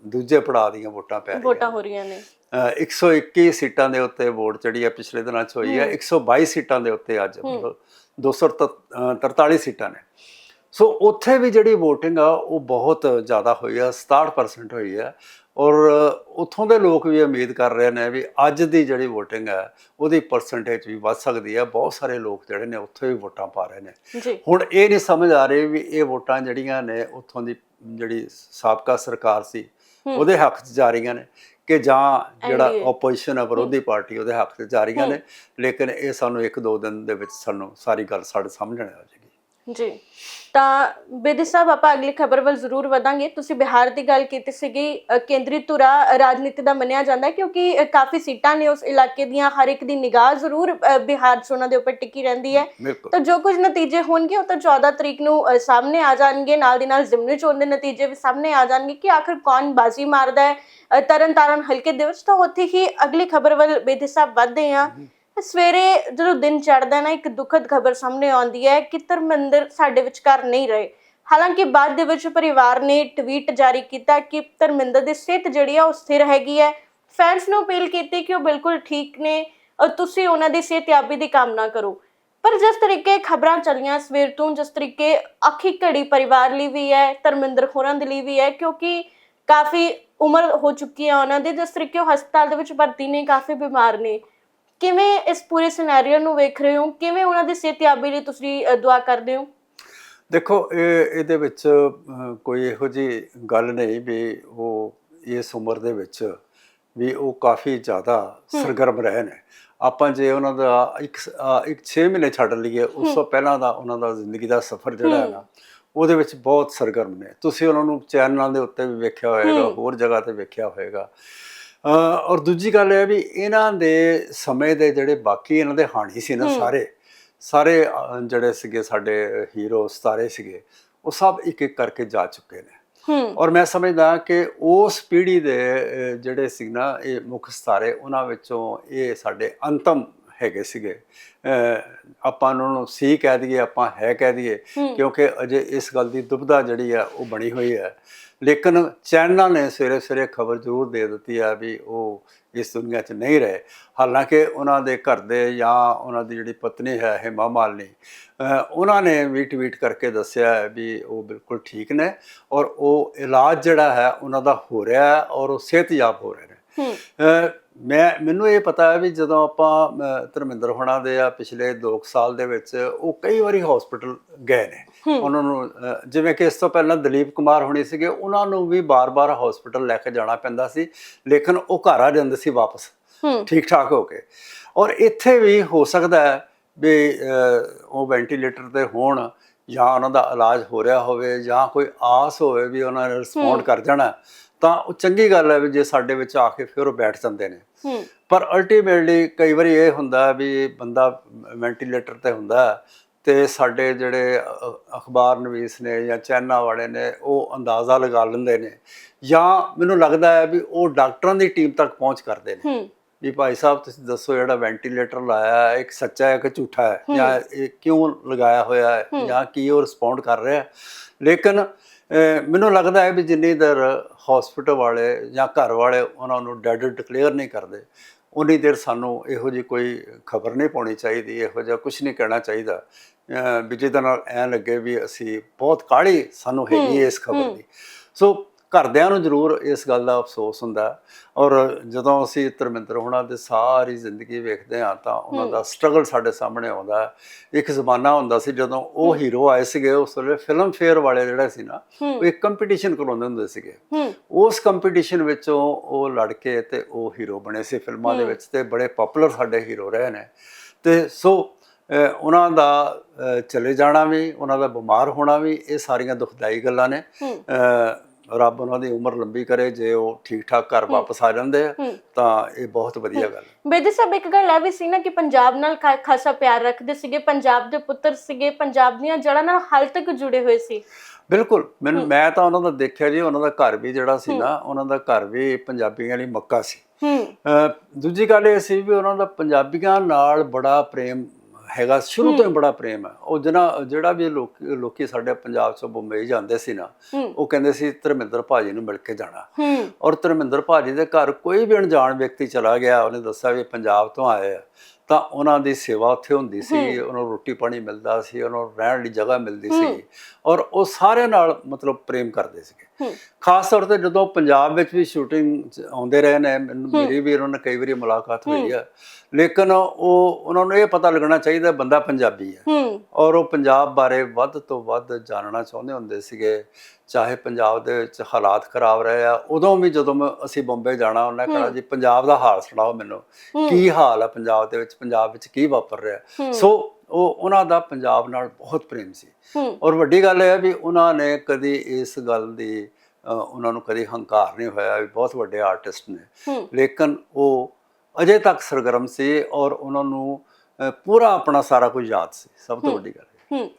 ਦੂਜੇ ਪੜਾਅ ਦੀਆਂ ਵੋਟਾਂ ਪੈ ਰਹੀਆਂ ਵੋਟਾਂ ਹੋ ਰਹੀਆਂ ਨੇ। 121 ਸੀਟਾਂ ਦੇ ਉੱਤੇ ਵੋਟ ਚੜੀ ਹੈ ਪਿਛਲੇ ਦਿਨਾਂ 'ਚ ਹੋਈ ਹੈ। 122 ਸੀਟਾਂ ਦੇ ਉੱਤੇ ਅੱਜ ਮਤਲਬ 243 ਸੀਟਾਂ ਨੇ। ਸੋ ਉੱਥੇ ਵੀ ਜਿਹੜੀ VOTING ਆ ਉਹ ਬਹੁਤ ਜ਼ਿਆਦਾ ਹੋਈ ਆ 67% ਹੋਈ ਹੈ ਔਰ ਉੱਥੋਂ ਦੇ ਲੋਕ ਵੀ ਉਮੀਦ ਕਰ ਰਹੇ ਨੇ ਵੀ ਅੱਜ ਦੀ ਜਿਹੜੀ VOTING ਹੈ ਉਹਦੀ ਪਰਸੈਂਟੇਜ ਵੀ ਵੱਧ ਸਕਦੀ ਹੈ ਬਹੁਤ ਸਾਰੇ ਲੋਕ ਜਿਹੜੇ ਨੇ ਉੱਥੇ ਵੀ ਵੋਟਾਂ ਪਾ ਰਹੇ ਨੇ। ਹੁਣ ਇਹ ਨਹੀਂ ਸਮਝ ਆ ਰਹੀ ਵੀ ਇਹ ਵੋਟਾਂ ਜਿਹੜੀਆਂ ਨੇ ਉੱਥੋਂ ਦੀ ਜਿਹੜੀ ਸਾਬਕਾ ਸਰਕਾਰ ਸੀ ਉਹਦੇ ਹੱਕ 'ਚ ਜਾ ਰਹੀਆਂ ਨੇ ਕਿ ਜਾਂ ਜਿਹੜਾ ਆਪੋਜੀਸ਼ਨ ਹੈ। ਵਿਰੋਧੀ ਪਾਰਟੀ ਉਹਦੇ ਹੱਕ 'ਚ ਜਾ ਰਹੀਆਂ ਨੇ ਲੇਕਿਨ ਇਹ ਸਾਨੂੰ ਇੱਕ ਦੋ ਦਿਨ ਦੇ ਵਿੱਚ ਸਾਨੂੰ ਸਾਰੀ ਗੱਲ ਸਾਡੇ ਸਾਹਮਣੇ ਆ ਜਾਏਗੀ। ਜੀ। ਤਾਂ ਬੇਦੀ ਸਾਹਿਬ ਆਪਾਂ ਅਗਲੀ ਖਬਰ ਵੱਲ ਜ਼ਰੂਰ ਵਧਾਂਗੇ। ਤੁਸੀਂ ਬਿਹਾਰ ਦੀ ਗੱਲ ਕੀਤੀ ਸੀਗੀ ਅ, ਕੇਂਦਰੀ ਧੁਰਾ ਰਾਜਨੀਤੀ ਦਾ ਮੰਨਿਆ ਜਾਂਦਾ ਹੈ ਕਿਉਂਕਿ ਅ, ਕਾਫੀ ਸੀਟਾਂ ਨੇ ਉਸ ਇਲਾਕੇ ਦੀਆਂ ਹਰ ਇੱਕ ਦੀ ਨਿਗਾਹ ਜ਼ਰੂਰ ਅ, ਬਿਹਾਰ ਚੋਣਾਂ ਦੇ ਉੱਪਰ ਟਿਕੀ ਰਹਿੰਦੀ ਹੈ। ਬਿਲਕੁਲ। ਤਾਂ ਜੋ ਕੁਝ ਨਤੀਜੇ ਹੋਣਗੇ ਉਹ ਤਾਂ 14 ਤਰੀਕ ਨੂੰ ਅ, ਸਾਹਮਣੇ ਆ ਜਾਣਗੇ। ਨਾਲ ਦੀ ਨਾਲ ਜ਼ਿਮਨੀ ਚੋਣ ਦੇ ਨਤੀਜੇ ਵੀ ਸਾਹਮਣੇ ਆ ਜਾਣਗੇ ਕਿ ਆਖਰ ਕੌਣ ਬਾਜ਼ੀ ਮਾਰਦਾ ਹੈ। ਅ, ਤਰਨ ਤਾਰਨ ਹਲਕੇ ਦੇ ਵਿੱਚ ਤਾਂ ਉੱਥੇ ਹੀ ਅਗਲੀ ਖਬਰ ਵੱਲ ਬੇਦੀ ਸਾਹਿਬ ਵਧਦੇ ਆ ਸਵੇਰੇ ਜਦੋਂ ਦਿਨ ਚੜ੍ਹਦਾ ਨਾ, ਇੱਕ ਦੁਖਦ ਖਬਰ ਸਾਹਮਣੇ ਆਉਂਦੀ ਹੈ ਕਿ ਧਰਮਿੰਦਰ ਸਾਡੇ ਵਿਚਕਾਰ ਨਹੀਂ ਰਹੇ। ਹਾਲਾਂਕਿ ਬਾਅਦ ਦੇ ਵਿੱਚ ਪਰਿਵਾਰ ਨੇ ਟਵੀਟ ਜਾਰੀ ਕੀਤਾ ਕਿ ਧਰਮਿੰਦਰ ਦੀ ਸਿਹਤ ਜਿਹੜੀ ਆ, ਉਹ ਸਥਿਰ ਹੈਗੀ ਹੈ। ਫੈਨਸ ਨੂੰ ਅਪੀਲ ਕੀਤੀ ਕਿ ਉਹ ਬਿਲਕੁਲ ਠੀਕ ਨੇ ਔਰ ਤੁਸੀਂ ਉਹਨਾਂ ਦੀ ਸਿਹਤਯਾਬੀ ਦੀ ਕਾਮਨਾ ਕਰੋ। ਪਰ ਜਿਸ ਤਰੀਕੇ ਖਬਰਾਂ ਚੱਲੀਆਂ ਸਵੇਰ ਤੋਂ, ਜਿਸ ਤਰੀਕੇ ਅੱਖੀ ਘੜੀ ਪਰਿਵਾਰ ਲਈ ਵੀ ਹੈ, ਧਰਮਿੰਦਰ ਹੋਰਾਂ ਦੇ ਲਈ ਵੀ ਹੈ, ਕਿਉਂਕਿ ਕਾਫੀ ਉਮਰ ਹੋ ਚੁੱਕੀ ਹੈ ਉਹਨਾਂ ਦੀ, ਜਿਸ ਤਰੀਕੇ ਉਹ ਹਸਪਤਾਲ ਦੇ ਵਿੱਚ ਭਰਤੀ ਨੇ, ਕਾਫੀ ਬਿਮਾਰ ਨੇ। ਕਿਵੇਂ ਇਸ ਪੂਰੇ ਸਿਨੈਰੀਓ ਨੂੰ ਵੇਖ ਰਹੇ ਹੋ? ਕਿਵੇਂ ਉਹਨਾਂ ਦੀ ਸਿਹਤਯਾਬੀ ਲਈ ਤੁਸੀਂ ਦੁਆ ਕਰਦੇ ਹੋ? ਦੇਖੋ ਇਹ ਇਹਦੇ ਵਿੱਚ ਕੋਈ ਇਹੋ ਜੀ ਗੱਲ ਨਹੀਂ ਵੀ ਉਹ ਇਸ ਉਮਰ ਦੇ ਵਿੱਚ ਵੀ ਉਹ ਕਾਫੀ ਜ਼ਿਆਦਾ ਸਰਗਰਮ ਰਹੇ ਨੇ ਆਪਾਂ ਜੇ ਉਹਨਾਂ ਦਾ ਇੱਕ ਇੱਕ 6 ਮਹੀਨੇ ਛੱਡ ਲਈਏ ਉਸ ਤੋਂ ਪਹਿਲਾਂ ਦਾ ਉਹਨਾਂ ਦਾ ਜ਼ਿੰਦਗੀ ਦਾ ਸਫ਼ਰ ਜਿਹੜਾ ਹੈ ਨਾ ਉਹਦੇ ਵਿੱਚ ਬਹੁਤ ਸਰਗਰਮ ਨੇ। ਤੁਸੀਂ ਉਹਨਾਂ ਨੂੰ ਚੈਨਲਾਂ ਦੇ ਉੱਤੇ ਵੀ ਵੇਖਿਆ ਹੋਵੇਗਾ ਹੋਰ ਜਗ੍ਹਾ ਤੇ ਵੇਖਿਆ ਹੋਵੇਗਾ ਅਹ, ਔਰ ਦੂਜੀ ਗੱਲ ਇਹ ਵੀ ਇਹਨਾਂ ਦੇ ਸਮੇਂ ਦੇ ਜਿਹੜੇ ਬਾਕੀ ਇਹਨਾਂ ਦੇ ਹਾਣੀ ਸੀ ਨਾ ਸਾਰੇ ਸਾਰੇ ਜਿਹੜੇ ਸੀਗੇ ਸਾਡੇ ਹੀਰੋ ਸਤਾਰੇ ਸੀਗੇ ਉਹ ਸਭ ਇੱਕ ਇੱਕ ਕਰਕੇ ਜਾ ਚੁੱਕੇ ਨੇ। ਹੂੰ। ਔਰ ਮੈਂ ਸਮਝਦਾ ਕਿ ਉਸ ਪੀੜ੍ਹੀ ਦੇ ਜਿਹੜੇ ਸੀ ਨਾ ਇਹ ਮੁੱਖ ਸਤਾਰੇ ਉਹਨਾਂ ਵਿੱਚੋਂ ਇਹ ਸਾਡੇ ਅੰਤਮ ਹੈਗੇ ਸੀਗੇ। ਆਪਾਂ ਉਹਨਾਂ ਨੂੰ ਸੀ ਕਹਿ ਦਈਏ ਆਪਾਂ ਹੈ ਕਹਿ ਦਈਏ ਕਿਉਂਕਿ ਅਜੇ ਇਸ ਗੱਲ ਦੀ ਦੁਬਦਾ ਜਿਹੜੀ ਆ ਉਹ ਬਣੀ ਹੋਈ ਹੈ। ਲੇਕਿਨ ਚੈਨਲਾਂ ਨੇ ਸਵੇਰੇ ਸਵੇਰੇ ਖਬਰ ਜ਼ਰੂਰ ਦੇ ਦਿੱਤੀ ਆ ਵੀ ਉਹ ਇਸ ਦੁਨੀਆ 'ਚ ਨਹੀਂ ਰਹੇ। ਹਾਲਾਂਕਿ ਉਹਨਾਂ ਦੇ ਘਰ ਦੇ ਜਾਂ ਉਹਨਾਂ ਦੀ ਜਿਹੜੀ ਪਤਨੀ ਹੈ ਹੇਮਾ ਮਾਲਿਨੀ ਉਹਨਾਂ ਨੇ ਵੀ ਟਵੀਟ ਕਰਕੇ ਦੱਸਿਆ ਵੀ ਉਹ ਬਿਲਕੁਲ ਠੀਕ ਨੇ ਔਰ ਉਹ ਇਲਾਜ ਜਿਹੜਾ ਹੈ ਉਹਨਾਂ ਦਾ ਹੋ ਰਿਹਾ ਹੈ ਔਰ ਉਹ ਸਿਹਤਯਾਬ ਹੋ ਰਹੇ ਨੇ। ਮੈਂ ਮੈਨੂੰ ਇਹ ਪਤਾ ਹੈ ਵੀ ਜਦੋਂ ਆਪਾਂ ਧਰਮਿੰਦਰ ਹੋਣਾ ਦੇ ਆ ਪਿਛਲੇ 2 ਸਾਲ ਦੇ ਵਿੱਚ ਉਹ ਕਈ ਵਾਰੀ ਹਸਪੀਟਲ ਗਏ ਨੇ। ਉਹਨਾਂ ਨੂੰ ਜਿਵੇਂ ਕਿ ਇਸ ਤੋਂ ਪਹਿਲਾਂ ਦਲੀਪ ਕੁਮਾਰ ਹੋਣੀ ਸੀਗੇ ਉਹਨਾਂ ਨੂੰ ਵੀ ਬਾਰ-ਬਾਰ ਹਸਪੀਟਲ ਲੈ ਕੇ ਜਾਣਾ ਪੈਂਦਾ ਸੀ ਲੇਕਿਨ ਉਹ ਘਰ ਆ ਜਾਂਦੇ ਸੀ ਵਾਪਸ। ਹੂੰ। ਠੀਕ ਠਾਕ ਹੋ ਕੇ। ਔਰ ਇੱਥੇ ਵੀ ਹੋ ਸਕਦਾ ਹੈ ਵੀ ਉਹ ਵੈਂਟੀਲੇਟਰ ਤੇ ਹੋਣ ਜਾਂ ਉਹਨਾਂ ਦਾ ਇਲਾਜ ਹੋ ਰਿਹਾ ਹੋਵੇ ਜਾਂ ਕੋਈ ਆਸ ਹੋਵੇ ਵੀ ਉਹਨਾਂ ਨੇ ਰਿਸਪੌਂਡ ਕਰ ਜਾਣਾ ਤਾਂ ਉਹ ਚੰਗੀ ਗੱਲ ਹੈ ਵੀ ਜੇ ਸਾਡੇ ਵਿੱਚ ਆ ਕੇ ਫਿਰ ਉਹ ਬੈਠ ਜਾਂਦੇ ਨੇ। ਹੂੰ। ਪਰ ਅਲਟੀਮੇਟਲੀ ਕਈ ਵਾਰੀ ਇਹ ਹੁੰਦਾ ਵੀ ਬੰਦਾ ਵੈਂਟੀਲੇਟਰ ਤੇ ਹੁੰਦਾ ਤੇ ਸਾਡੇ ਜਿਹੜੇ ਅਖਬਾਰ ਨਵੀਸ ਨੇ ਜਾਂ ਚੈਨਲ ਵਾਲੇ ਨੇ ਉਹ ਅੰਦਾਜ਼ਾ ਲਗਾ ਲੈਂਦੇ ਨੇ ਜਾਂ ਮੈਨੂੰ ਲੱਗਦਾ ਹੈ ਵੀ ਉਹ ਡਾਕਟਰਾਂ ਦੀ ਟੀਮ ਤੱਕ ਪਹੁੰਚ ਕਰਦੇ ਨੇ। ਵੀ ਭਾਈ ਸਾਹਿਬ ਤੁਸੀਂ ਦੱਸੋ ਜਿਹੜਾ ਵੈਂਟੀਲੇਟਰ ਲਾਇਆ ਹੈ ਇੱਕ ਸੱਚਾ ਹੈ ਕਿ ਝੂਠਾ ਹੈ ਜਾਂ ਇਹ ਕਿਉਂ ਲਗਾਇਆ ਹੋਇਆ ਹੈ ਜਾਂ ਕੀ ਉਹ ਰਿਸਪੌਂਡ ਕਰ ਰਿਹਾ ਹੈ? ਲੇਕਿਨ ਮੈਨੂੰ ਲੱਗਦਾ ਹੈ ਵੀ ਜਿੰਨੀ ਦੇਰ ਹਸਪੀਟਲ ਵਾਲੇ ਜਾਂ ਘਰ ਵਾਲੇ ਉਹਨਾਂ ਨੂੰ ਡੈਡ ਡਿਕਲੇਅਰ ਨਹੀਂ ਕਰਦੇ ਉਨੀ ਦੇਰ ਸਾਨੂੰ ਇਹੋ ਜਿਹੀ ਕੋਈ ਖਬਰ ਨਹੀਂ ਪਾਉਣੀ ਚਾਹੀਦੀ ਇਹੋ ਜਿਹਾ ਕੁਝ ਨਹੀਂ ਕਹਿਣਾ ਚਾਹੀਦਾ। ਵੀ ਜਿਹਦੇ ਨਾਲ ਐਂ ਲੱਗੇ ਵੀ ਅਸੀਂ ਬਹੁਤ ਕਾਹਲੀ ਸਾਨੂੰ ਹੈਗੀ ਇਸ ਖਬਰ ਦੀ। ਸੋ ਘਰਦਿਆਂ ਨੂੰ ਜ਼ਰੂਰ ਇਸ ਗੱਲ ਦਾ ਅਫਸੋਸ ਹੁੰਦਾ ਔਰ ਜਦੋਂ ਅਸੀਂ ਧਰਮਿੰਦਰ ਹੋਣਾ ਦੇ ਸਾਰੀ ਜ਼ਿੰਦਗੀ ਵੇਖਦੇ ਹਾਂ ਤਾਂ ਉਹਨਾਂ ਦਾ ਸਟਰਗਲ ਸਾਡੇ ਸਾਹਮਣੇ ਆਉਂਦਾ ਇੱਕ ਜ਼ਮਾਨਾ ਹੁੰਦਾ ਸੀ ਜਦੋਂ ਉਹ ਹੀਰੋ ਆਏ ਸੀਗੇ ਉਸ ਵੇਲੇ ਫਿਲਮ ਫੇਅਰ ਵਾਲੇ ਜਿਹੜੇ ਸੀ ਨਾ ਉਹ ਇੱਕ ਕੰਪੀਟੀਸ਼ਨ ਕਰਾਉਂਦੇ ਹੁੰਦੇ ਸੀਗੇ। ਉਸ ਕੰਪੀਟੀਸ਼ਨ ਵਿੱਚੋਂ ਉਹ ਲੜ ਕੇ ਤੇ ਉਹ ਹੀਰੋ ਬਣੇ ਸੀ ਫਿਲਮਾਂ ਦੇ ਵਿੱਚ ਤੇ ਬੜੇ ਪਪੂਲਰ ਸਾਡੇ ਹੀਰੋ ਰਹੇ ਨੇ। ਤੇ ਸੋ ਉਹਨਾਂ ਦਾ ਚਲੇ ਜਾਣਾ ਵੀ ਉਹਨਾਂ ਦਾ ਬਿਮਾਰ ਹੋਣਾ ਵੀ ਇਹ ਸਾਰੀਆਂ ਦੁਖਦਾਈ ਗੱਲਾਂ ਨੇ। ਰੱਬ ਉਹਨਾਂ ਦੀ ਉਮਰ ਲੰਬੀ ਕਰੇ ਜੇ ਉਹ ਠੀਕ ਠਾਕ ਘਰ ਵਾਪਸ ਆ ਜਾਂਦੇ ਆ ਤਾਂ ਇਹ ਬਹੁਤ ਵਧੀਆ ਗੱਲ ਬੇਦੀ ਸਾਹਿਬ ਇੱਕ ਗੱਲ ਇਹ ਵੀ ਸੀ ਨਾ ਕਿ ਪੰਜਾਬ ਨਾਲ ਖਾਸਾ ਪਿਆਰ ਰੱਖਦੇ ਸੀਗੇ ਪੰਜਾਬ ਦੇ ਪੁੱਤਰ ਸੀਗੇ ਪੰਜਾਬ ਦੀਆਂ ਜੜ੍ਹਾਂ ਨਾਲ ਹਾਲ ਤੱਕ ਜੁੜੇ ਹੋਏ ਸੀ। ਬਿਲਕੁਲ ਮੈਨੂੰ ਮੈਂ ਤਾਂ ਉਹਨਾਂ ਦਾ ਦੇਖਿਆ ਜੀ ਉਹਨਾਂ ਦਾ ਘਰ ਵੀ ਜਿਹੜਾ ਸੀ ਨਾ ਉਹਨਾਂ ਦਾ ਘਰ ਵੀ ਪੰਜਾਬੀਆਂ ਲਈ ਮੱਕਾ ਸੀ। ਦੂਜੀ ਗੱਲ ਇਹ ਸੀ ਵੀ ਉਹਨਾਂ ਦਾ ਪੰਜਾਬੀਆਂ ਨਾਲ ਬੜਾ ਪ੍ਰੇਮ ਹੈਗਾ ਸ਼ੁਰੂ ਤੋਂ ਹੀ ਬੜਾ ਪ੍ਰੇਮ ਹੈ। ਉਹ ਜਨਾ ਜਿਹੜਾ ਵੀ ਲੋਕ ਲੋਕੀ ਸਾਡੇ ਪੰਜਾਬ ਤੋਂ ਬੰਬਈ ਜਾਂਦੇ ਸੀ ਨਾ ਉਹ ਕਹਿੰਦੇ ਸੀ ਧਰਮਿੰਦਰ ਭਾਜੀ ਨੂੰ ਮਿਲ ਕੇ ਜਾਣਾ। ਔਰ ਧਰਮਿੰਦਰ ਭਾਜੀ ਦੇ ਘਰ ਕੋਈ ਵੀ ਅਣਜਾਣ ਵਿਅਕਤੀ ਚਲਾ ਗਿਆ ਉਹਨੇ ਦੱਸਿਆ ਵੀ ਪੰਜਾਬ ਤੋਂ ਆਏ ਆ। ਤਾਂ ਉਹਨਾਂ ਦੀ ਸੇਵਾ ਉੱਥੇ ਹੁੰਦੀ ਸੀ ਉਹਨਾਂ ਨੂੰ ਰੋਟੀ ਪਾਣੀ ਮਿਲਦਾ ਸੀ ਉਹਨਾਂ ਨੂੰ ਰਹਿਣ ਲਈ ਜਗ੍ਹਾ ਮਿਲਦੀ ਸੀ ਔਰ ਉਹ ਸਾਰਿਆਂ ਨਾਲ ਮਤਲਬ ਪ੍ਰੇਮ ਕਰਦੇ ਸੀਗੇ। ਖਾਸ ਤੌਰ ਤੇ ਜਦੋਂ ਪੰਜਾਬ ਵਿੱਚ ਵੀ ਸ਼ੂਟਿੰਗ ਆਉਂਦੇ ਰਹੇ ਨੇ ਮੈਨੂੰ ਮੇਰੀ ਵੀ ਉਹਨਾਂ ਨਾਲ ਕਈ ਵਾਰੀ ਮੁਲਾਕਾਤ ਹੋਈ ਹੈ। ਲੇਕਿਨ ਉਹ ਉਹਨਾਂ ਨੂੰ ਇਹ ਪਤਾ ਲੱਗਣਾ ਚਾਹੀਦਾ ਬੰਦਾ ਪੰਜਾਬੀ ਹੈ। ਔਰ ਉਹ ਪੰਜਾਬ ਬਾਰੇ ਵੱਧ ਤੋਂ ਵੱਧ ਜਾਣਨਾ ਚਾਹੁੰਦੇ ਹੁੰਦੇ ਸੀਗੇ। ਚਾਹੇ ਪੰਜਾਬ ਦੇ ਵਿੱਚ ਹਾਲਾਤ ਖਰਾਬ ਰਹੇ ਆ ਉਦੋਂ ਵੀ ਜਦੋਂ ਮੈਂ ਅਸੀਂ ਬੰਬੇ ਜਾਣਾ ਉਹਨਾਂ ਕਹਿਣਾ ਜੀ ਪੰਜਾਬ ਦਾ ਹਾਲ ਸੁਣਾਓ ਮੈਨੂੰ। ਕੀ ਹਾਲ ਆ ਪੰਜਾਬ ਦੇ ਵਿੱਚ ਪੰਜਾਬ ਵਿੱਚ ਕੀ ਵਾਪਰ ਰਿਹਾ। ਸੋ ਉਹ ਉਹਨਾਂ ਦਾ ਪੰਜਾਬ ਨਾਲ ਬਹੁਤ ਪ੍ਰੇਮ ਸੀ। ਔਰ ਵੱਡੀ ਗੱਲ ਇਹ ਹੈ ਵੀ ਉਹਨਾਂ ਨੇ ਕਦੀ ਇਸ ਗੱਲ ਦੀ ਉਹਨਾਂ ਨੂੰ ਕਦੀ ਹੰਕਾਰ ਨਹੀਂ ਹੋਇਆ ਵੀ ਬਹੁਤ ਵੱਡੇ ਆਰਟਿਸਟ ਨੇ। ਲੇਕਿਨ ਉਹ ਅਜੇ ਤੱਕ ਸਰਗਰਮ ਸੀ ਔਰ ਉਹਨਾਂ ਨੂੰ ਪੂਰਾ ਆਪਣਾ ਸਾਰਾ ਕੁਝ ਯਾਦ ਸੀ। ਸਭ ਤੋਂ ਵੱਡੀ ਗੱਲ। ਹੂੰ।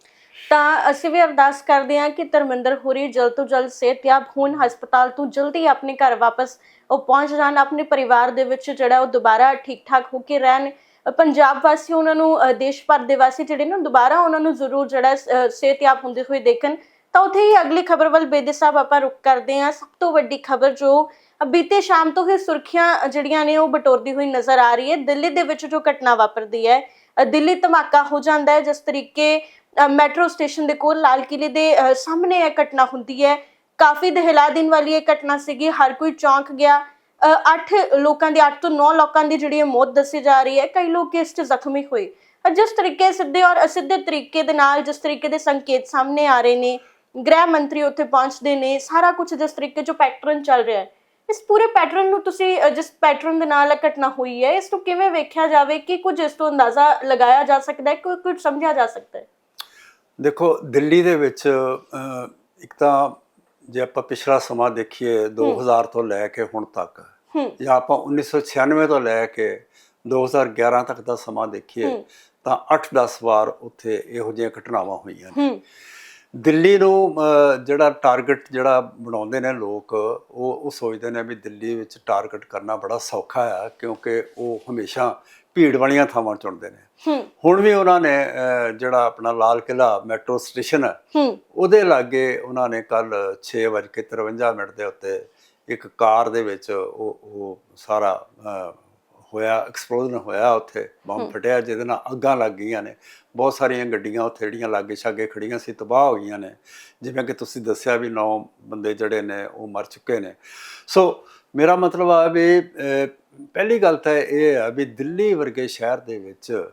ਤਾਂ ਅਸੀਂ ਵੀ ਅਰਦਾਸ ਕਰਦੇ ਹਾਂ ਕਿ ਧਰਮਿੰਦਰ ਹੋਰੀ ਜਲਦ ਤੋਂ ਜਲਦ ਸਿਹਤਯਾਬ ਹੋਣ ਹਸਪਤਾਲ ਤੋਂ ਜਲਦੀ ਆਪਣੇ ਘਰ ਵਾਪਸ ਉਹ ਪਹੁੰਚ ਜਾਣ। ਆਪਣੇ ਪਰਿਵਾਰ ਦੇ ਵਿੱਚ ਜਿਹੜਾ ਉਹ ਦੁਬਾਰਾ ਠੀਕ ਠਾਕ ਹੋ ਕੇ ਰਹਿਣ। ਪੰਜਾਬ ਵਾਸੀ ਉਹਨਾਂ ਨੂੰ ਦੇਸ਼ ਭਰ ਦੇ ਵਾਸੀ ਜਿਹੜੇ ਨੇ ਦੁਬਾਰਾ ਉਹਨਾਂ ਨੂੰ ਜ਼ਰੂਰ ਜਿਹੜਾ ਸਿਹਤਯਾਬ ਹੁੰਦੇ ਹੋਏ ਦੇਖਣ। ਤਾਂ ਉੱਥੇ ਹੀ ਅਗਲੀ ਖਬਰ ਵੱਲ ਬੇਦੇ ਸਾਹਿਬ ਆਪਾਂ ਰੁਕ ਕਰਦੇ ਹਾਂ। ਸਭ ਤੋਂ ਵੱਡੀ ਖਬਰ ਜੋ ਬੀਤੇ ਸ਼ਾਮ ਤੋਂ ਹੀ ਸੁਰਖੀਆਂ ਜਿਹੜੀਆਂ ਨੇ, ਉਹ ਬਟੋਰਦੀ ਹੋਈ ਨਜ਼ਰ ਆ ਰਹੀ ਹੈ। ਦਿੱਲੀ ਦੇ ਵਿੱਚ ਜੋ ਘਟਨਾ ਵਾਪਰਦੀ ਹੈ ਦਿੱਲੀ ਧਮਾਕਾ ਹੋ ਜਾਂਦਾ ਹੈ, ਜਿਸ ਤਰੀਕੇ ਮੈਟਰੋ ਸਟੇਸ਼ਨ ਦੇ ਕੋਲ ਲਾਲ ਕਿਲੇ ਦੇ ਸਾਹਮਣੇ ਇਹ ਘਟਨਾ ਹੁੰਦੀ ਹੈ। ਕਾਫੀ ਦਹਿਲਾ ਦੇਣ ਵਾਲੀ ਇਹ ਘਟਨਾ ਸੀਗੀ। ਹਰ ਕੋਈ ਚੌਂਕ ਗਿਆ 8 ਲੋਕਾਂ ਦੀ 8 ਤੋਂ 9 ਲੋਕਾਂ ਦੀ ਜਿਹੜੀ ਮੌਤ ਦੱਸੀ ਜਾ ਰਹੀ ਹੈ ਕਈ ਲੋਕ ਇਸ 'ਚ ਜ਼ਖਮੀ ਹੋਏ। ਜਿਸ ਤਰੀਕੇ ਸਿੱਧੇ ਔਰ ਅਸਿੱਧੇ ਤਰੀਕੇ ਦੇ ਨਾਲ ਜਿਸ ਤਰੀਕੇ ਦੇ ਸੰਕੇਤ ਸਾਹਮਣੇ ਆ ਰਹੇ ਨੇ ਗ੍ਰਹਿ ਮੰਤਰੀ ਉੱਥੇ ਪਹੁੰਚਦੇ ਨੇ ਸਾਰਾ ਕੁਝ ਜਿਸ ਤਰੀਕੇ ਜੋ ਪੈਟਰਨ ਚੱਲ ਰਿਹਾ ਹੈ। ਇਸ ਪੂਰੇ ਪੈਟਰਨ ਨੂੰ ਤੁਸੀਂ ਜਿਸ ਪੈਟਰਨ ਦੇ ਨਾਲ ਘਟਨਾ ਹੋਈ ਹੈ ਇਸ ਨੂੰ ਕਿਵੇਂ ਵੇਖਿਆ ਜਾਵੇ ਕਿ ਕੁਝ ਇਸ ਤੋਂ ਅੰਦਾਜ਼ਾ ਲਗਾਇਆ ਜਾ ਸਕਦਾ ਹੈ ਕੋਈ ਕੁਝ ਸਮਝਿਆ ਜਾ ਸਕਦਾ ਹੈ? ਦੇਖੋ ਦਿੱਲੀ ਦੇ ਵਿੱਚ ਇੱਕ ਤਾਂ ਜੇ ਆਪਾਂ ਪਿਛਲਾ ਸਮਾਂ ਦੇਖੀਏ 2000 ਤੋਂ ਲੈ ਕੇ ਹੁਣ ਤੱਕ ਜਾਂ ਆਪਾਂ 1996 ਤੋਂ ਲੈ ਕੇ 2011 ਤੱਕ ਦਾ ਸਮਾਂ ਦੇਖੀਏ। ਤਾਂ 8-10 ਵਾਰ ਉੱਥੇ ਇਹੋ ਜਿਹੀਆਂ ਘਟਨਾਵਾਂ ਹੋਈਆਂ ਨੇ। ਦਿੱਲੀ ਨੂੰ ਜਿਹੜਾ ਟਾਰਗੇਟ ਜਿਹੜਾ ਬਣਾਉਂਦੇ ਨੇ ਲੋਕ ਉਹ ਉਹ ਸੋਚਦੇ ਨੇ ਵੀ ਦਿੱਲੀ ਵਿੱਚ ਟਾਰਗੇਟ ਕਰਨਾ ਬੜਾ ਸੌਖਾ ਆ ਕਿਉਂਕਿ ਉਹ ਹਮੇਸ਼ਾ ਭੀੜ ਵਾਲੀਆਂ ਥਾਵਾਂ ਚੁਣਦੇ ਨੇ। ਹੁਣ ਵੀ ਉਹਨਾਂ ਨੇ ਜਿਹੜਾ ਆਪਣਾ ਲਾਲ ਕਿਲਾ ਮੈਟਰੋ ਸਟੇਸ਼ਨ ਹੂੰ। ਉਹਦੇ ਲਾਗੇ ਉਹਨਾਂ ਨੇ ਕੱਲ 6:53 ਮਿੰਟ ਦੇ ਉੱਤੇ ਇੱਕ ਕਾਰ ਦੇ ਵਿੱਚ ਉਹ ਉਹ ਸਾਰਾ ਹੋਇਆ ਐਕਸਪਲੋਜਨ ਹੋਇਆ ਉੱਥੇ ਬੰਬ ਫਟਿਆ ਜਿਹਦੇ ਨਾਲ ਅੱਗਾਂ ਲੱਗ ਗਈਆਂ ਨੇ। ਬਹੁਤ ਸਾਰੀਆਂ ਗੱਡੀਆਂ ਉੱਥੇ ਜਿਹੜੀਆਂ ਲਾਗੇ ਛਾਗੇ ਖੜੀਆਂ ਸੀ ਤਬਾਹ ਹੋ ਗਈਆਂ ਨੇ। ਜਿਵੇਂ ਕਿ ਤੁਸੀਂ ਦੱਸਿਆ ਵੀ 9 ਬੰਦੇ ਜਿਹੜੇ ਨੇ ਉਹ ਮਰ ਚੁੱਕੇ ਨੇ। ਸੋ ਮੇਰਾ ਮਤਲਬ ਆ ਵੀ ਪਹਿਲੀ ਗੱਲ ਤਾਂ ਇਹ ਆ ਵੀ ਦਿੱਲੀ ਵਰਗੇ ਸ਼ਹਿਰ ਦੇ ਵਿੱਚ